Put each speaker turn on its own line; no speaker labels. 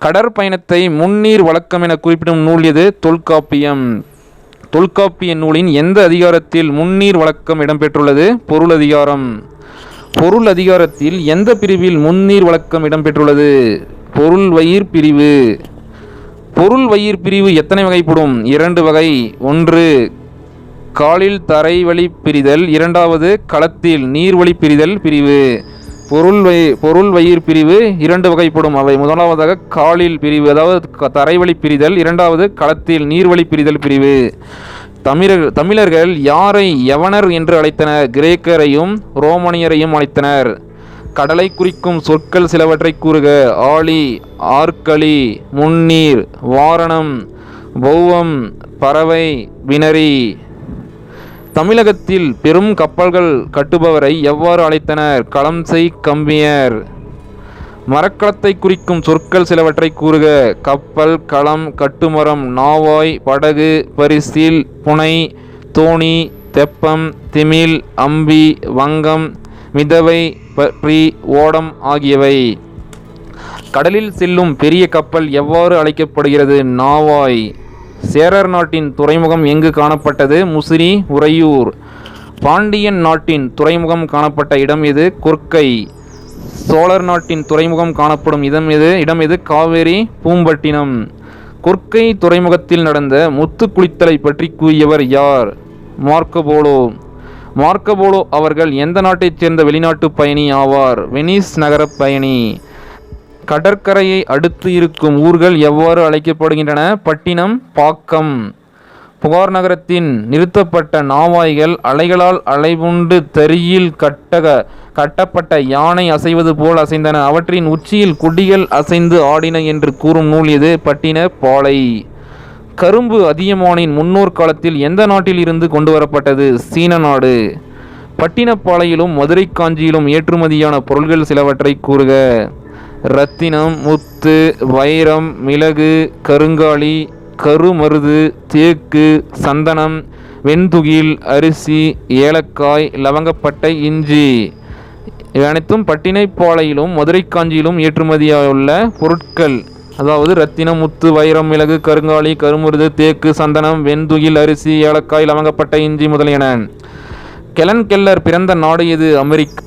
கடற்பயணத்தை முன்னீர் வழக்கம் என குறிப்பிடும் நூல் எது? தொல்காப்பியம். தொல்காப்பிய நூலின் எந்த அதிகாரத்தில் முன்னீர் வழக்கம் இடம்பெற்றுள்ளது? பொருள் அதிகாரம். பொருள் அதிகாரத்தில் எந்த பிரிவில் முன்னீர் வழக்கம் இடம்பெற்றுள்ளது? பொருள் வயிர் பிரிவு. பொருள் வயிர் பிரிவு எத்தனை வகைப்படும்? இரண்டு வகை. ஒன்று காலில் தரை வழி பிரிதல். இரண்டாவது களத்தில் நீர்வழி பிரிதல் பிரிவு. பொருள் வை பொருள் வயிறு பிரிவு இரண்டு வகைப்படும் அவை. முதலாவதாக காலில் பிரிவு அதாவது க- தரைவழி பிரிதல். இரண்டாவது களத்தில் நீர்வழி பிரிதல் பிரிவு. தமிழர் தமிழர்கள் யாரை யவனர் என்று அழைத்தனர்? கிரேக்கரையும் ரோமானியரையும் அழைத்தனர். கடலை குறிக்கும் சொற்கள் சிலவற்றை கூறுக. ஆழி ஆற்களி முன்னீர் வாரணம் பௌவம் பறவை வினரி. தமிழகத்தில் பெரும் கப்பல்கள் கட்டுபவரை எவ்வாறு அழைத்தனர்? களம்சை கம்பியர். மரக்களத்தை குறிக்கும் சொற்கள் சிலவற்றை கூறுக. கப்பல் களம் கட்டுமரம் நாவாய் படகு பரிசில் புனை தோணி தெப்பம் திமில் அம்பி வங்கம் மிதவை பற்றி ஓடம் ஆகியவை. கடலில் செல்லும் பெரிய கப்பல் எவ்வாறு அழைக்கப்படுகிறது? நாவாய். சேரர் நாட்டின் துறைமுகம் எங்கு காணப்பட்டது? முசிறி உறையூர். பாண்டியன் நாட்டின் துறைமுகம் காணப்பட்ட இடம் எது? கொர்க்கை. சோழர் நாட்டின் துறைமுகம் காணப்படும் இடம் எது? இடம் எது? காவேரி பூம்பட்டினம். கொர்க்கை துறைமுகத்தில் நடந்த முத்து குளித்தலை பற்றி கூறியவர் யார்? மார்க்கபோலோ. மார்க்கபோலோ அவர்கள் எந்த நாட்டைச் சேர்ந்த வெளிநாட்டு பயணி ஆவார்? வெனிஸ் நகரப் பயணி. கடற்கரையை அடுத்து இருக்கும் ஊர்கள் எவ்வாறு அழைக்கப்படுகின்றன? பட்டினம் பாக்கம். புகார் நகரத்தின் நிறுத்தப்பட்ட நாவாய்கள் அலைகளால் அலைவுண்டு தரியில் கட்டக கட்டப்பட்ட யானை அசைவது போல் அசைந்தன. அவற்றின் உச்சியில் குடிகள் அசைந்து ஆடின என்று கூறும் நூல் இது. பட்டின பாலை. கரும்பு அதியமானின் முன்னோர் காலத்தில் எந்த நாட்டில் இருந்து கொண்டு வரப்பட்டது சீன நாடு. பட்டினப்பாளையிலும் மதுரை காஞ்சியிலும் ஏற்றுமதியான பொருள்கள் சிலவற்றை கூறுக. ரத்தினம் முத்து வைரம் மிளகு கருங்காலி கருமருது தேக்கு சந்தனம் வெண்துகில் அரிசி ஏலக்காய் லவங்கப்பட்டை இஞ்சி. இவை அனைத்தும் பட்டினைப்பாளையிலும் மதுரை காஞ்சியிலும் ஏற்றுமதியாயுள்ள பொருட்கள். அதாவது ரத்தினம் முத்து வைரம் மிளகு கருங்காலி கருமுருது தேக்கு சந்தனம் வெண்துகில் அரிசி ஏலக்காய் லவங்கப்பட்டை இஞ்சி முதலியன. கெலன் கெல்லர் பிறந்த நாடு இது அமெரிக்